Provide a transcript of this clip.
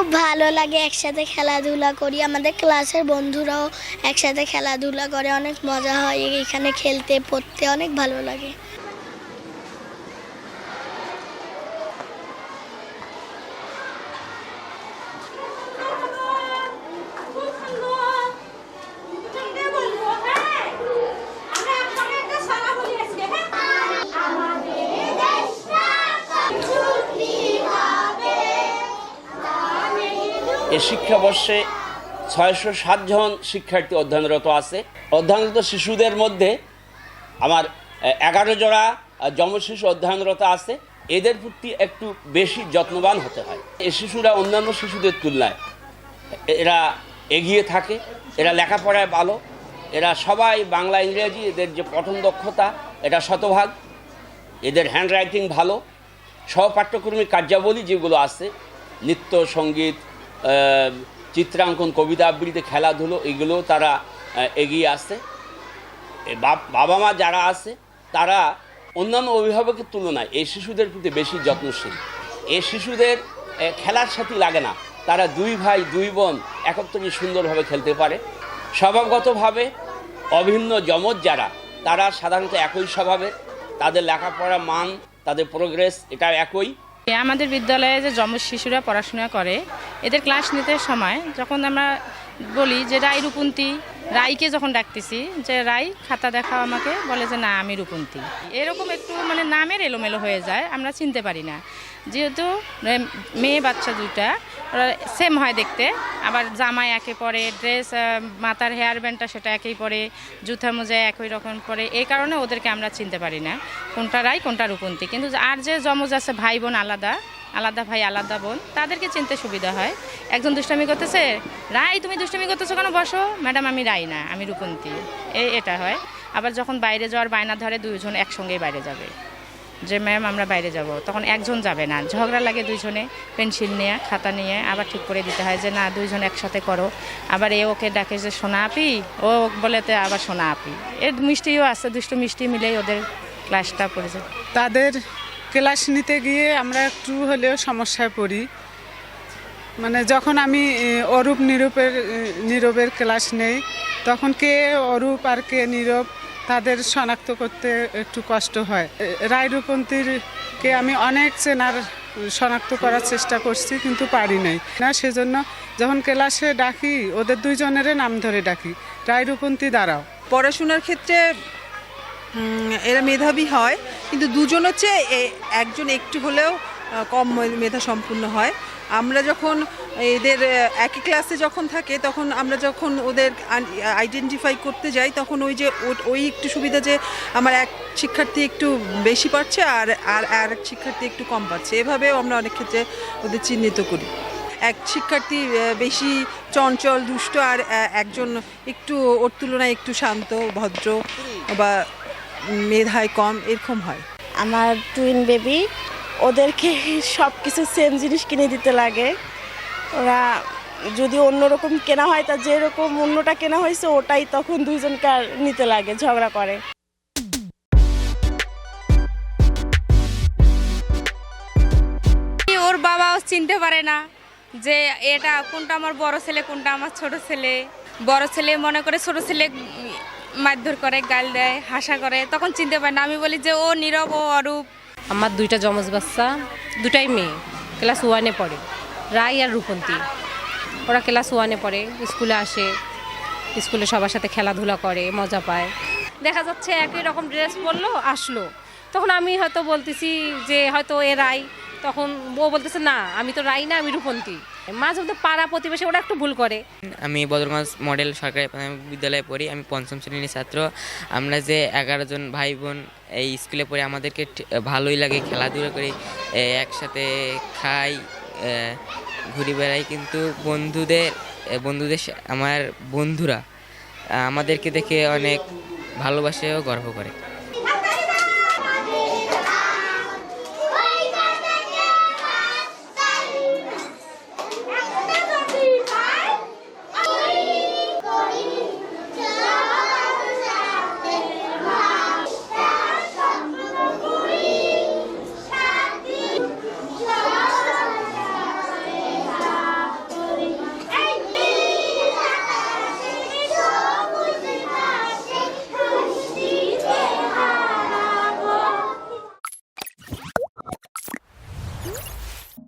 খুব ভালো লাগে একসাথে খেলাধুলা করি। আমাদের ক্লাসের বন্ধুরাও একসাথে খেলাধুলা করে, অনেক মজা হয় এখানে খেলতে, পড়তে, অনেক ভালো লাগে। এ শিক্ষাবর্ষে ছয়শো জন শিক্ষার্থী অধ্যয়নরত আছে। অধ্যয়নরত শিশুদের মধ্যে আমার এগারো জোড়া আহ, যম শিশু অধ্যয়নরত আছে। এদের প্রতি একটু বেশি যত্নবান হতে হয়। এই শিশুরা অন্যান্য শিশুদের তুলনায় এরা এগিয়ে থাকে এরা লেখাপড়ায় ভালো এরা সবাই বাংলা ইংরেজি এদের যে পঠন দক্ষতা এটা শতভাগ এদের হ্যান্ড রাইটিং ভালো সহপাঠ্যক্রমিক কার্যাবলী যেগুলো আছে নৃত্য সংগীত চিত্রাঙ্কন কবিতা আবৃত্তি খেলাধুলো এগুলো তারা এগিয়ে আসে এ বাবা মা যারা আছে, তারা অন্যান্য অভিভাবকের তুলনায় এই শিশুদের প্রতি বেশি যত্নশীল। এই শিশুদের খেলার সাথে লাগে না। তারা দুই ভাই, দুই বোন একত্রে সুন্দরভাবে খেলতে পারে। স্বভাবগতভাবে অভিন্ন যমজ যারা, তারা সাধারণত একই স্বভাবের। তাদের লেখাপড়া মান, তাদের প্রোগ্রেস এটা একই। আমাদের বিদ্যালয়ে যে যম শিশুরা পড়াশোনা করে এদের ক্লাস নিতে সময়, যখন আমরা বলি যে, রাই রূপন্তী। রাইকে যখন ডাকতেছি, যে, রাই, খাতা দেখাও আমাকে। বলে যে, না, আমি রূপন্তী। এরকম একটু মানে নামের এলোমেলো হয়ে যায়, আমরা চিনতে পারি না। যেহেতু মেয়ে বাচ্চা দুইটা, ওরা সেম হয় দেখতে, আবার জামাই একে পরে ড্রেস মাথার হেয়ার ব্যান্ডটা সেটা একই পরে জুতা মোজা একই রকম পরে এই কারণে ওদেরকে আমরা চিনতে পারি না, কোনটা রাই, কোনটা রূপন্তী। কিন্তু আর যে যমজ আছে, ভাই বোন আলাদা আলাদা ভাই, আলাদা বোন, তাদেরকে চিনতে সুবিধা হয়। একজন দুষ্টামি করতেছে, রাই, তুমি দুষ্টামি করতেছো কেন? বসো। ম্যাডাম, আমি রাই না, আমি রূপন্তী এই এটা হয়। আবার যখন বাইরে যাওয়ার বায়না ধরে, দুইজন একসঙ্গেই বাইরে যাবে। যে, ম্যাম, আমরা বাইরে যাব। তখন একজন যাবে না। ঝগড়া লাগে দুইজনে, পেন্সিল নিয়ে, খাতা নিয়ে, আবার ঠিক করে দিতে হয় যে, না, দুইজন একসাথে করো। আবার এ ওকে ডাকে যে, সোনা আপি? ও বলেতে আবার সোনা আপি। এর মিষ্টিও আছে, দুষ্ট মিষ্টি মিলেই ওদের ক্লাসটা পড়ে যায়। তাদের ক্লাস নিতে গিয়ে আমরা একটু হলেও সমস্যায় পড়ি। মানে যখন আমি অরূপ নিরূপের নীরবের ক্লাস নেই তখন কে অরূপ আর কে নীরব তাদের শনাক্ত করতে একটু কষ্ট হয়। এ, রায় রূপন্তীরকে আমি অনেক চেনার শনাক্ত করার চেষ্টা করছি কিন্তু পারি নাই। না সেজন্য যখন ক্লাসে ডাকি ওদের দুইজনের নাম ধরে ডাকি রায় রূপন্তী দাঁড়াও। পড়াশোনার ক্ষেত্রে এরা মেধাবী হয় কিন্তু দুজন হচ্ছে একজন একটু হলেও কম মেধা সম্পূর্ণ হয়। আমরা যখন এদের একই ক্লাসে যখন থাকে তখন আমরা যখন ওদের আইডেন্টিফাই করতে যাই তখন ওই যে ও- ওই একটু সুবিধা যে আমার এক শিক্ষার্থী একটু বেশি পাচ্ছে আর আর আর এক শিক্ষার্থী একটু কম পাচ্ছে এভাবেও আমরা অনেক ক্ষেত্রে ওদের চিহ্নিত করি। এক শিক্ষার্থী বেশি চঞ্চল দুষ্ট আর একজন একটু ওর তুলনায় একটু শান্ত ভদ্র বা মেধায় কম এরকম হয়? আমার টুইন বেবি ওদেরকে সব কিছু সেম জিনিস কিনে দিতে লাগে। ওরা যদি অন্যরকম কেনা হয় তা যেরকম অন্যটা কেনা হয়েছে ওটাই তখন দুইজনকে আর নিতে লাগে ঝগড়া করে। ওর বাবাও চিনতে পারে না যে এটা কোনটা আমার বড় ছেলে কোনটা আমার ছোট ছেলে। বড় ছেলে মনে করে ছোট ছেলে মারধর করে, গাল দেয়, হাসা করে, তখন চিনতে পারে না। আমি বলি যে ও নীরব, ও অরূপ। আমার দুইটা যমজ বাচ্চা, দুটাই মেয়ে ক্লাস ওয়ানে পড়ে, রাই আর রূপন্তী। ওরা ক্লাস ওয়ানে পড়ে, স্কুলে আসে, স্কুলে সবার সাথে খেলাধুলা করে, মজা পায়। দেখা যাচ্ছে একই রকম ড্রেস পরলো, আসলো। তখন আমি হয়তো বলতেছি যে হয়তো এ রাই। তখন ও বলতেছে, না, আমি তো রাই না আমি রূপন্তী। মাঝে মধ্যে পাড়া প্রতিবেশী ওরা একটু ভুল করে। আমি বদরগঞ্জ মডেল সরকারি প্রাথমিক বিদ্যালয়ে পড়ি, আমি পঞ্চম শ্রেণির ছাত্র। আমরা যে এগারো জন ভাই বোন এই স্কুলে পড়ি, আমাদেরকে ভালোই লাগে, খেলাধুলা করি একসাথে খাই ঘুরি বেড়াই। কিন্তু বন্ধুদের বন্ধুদের আমার বন্ধুরা আমাদেরকে দেখে অনেক ভালোবাসে ও গর্ব করে।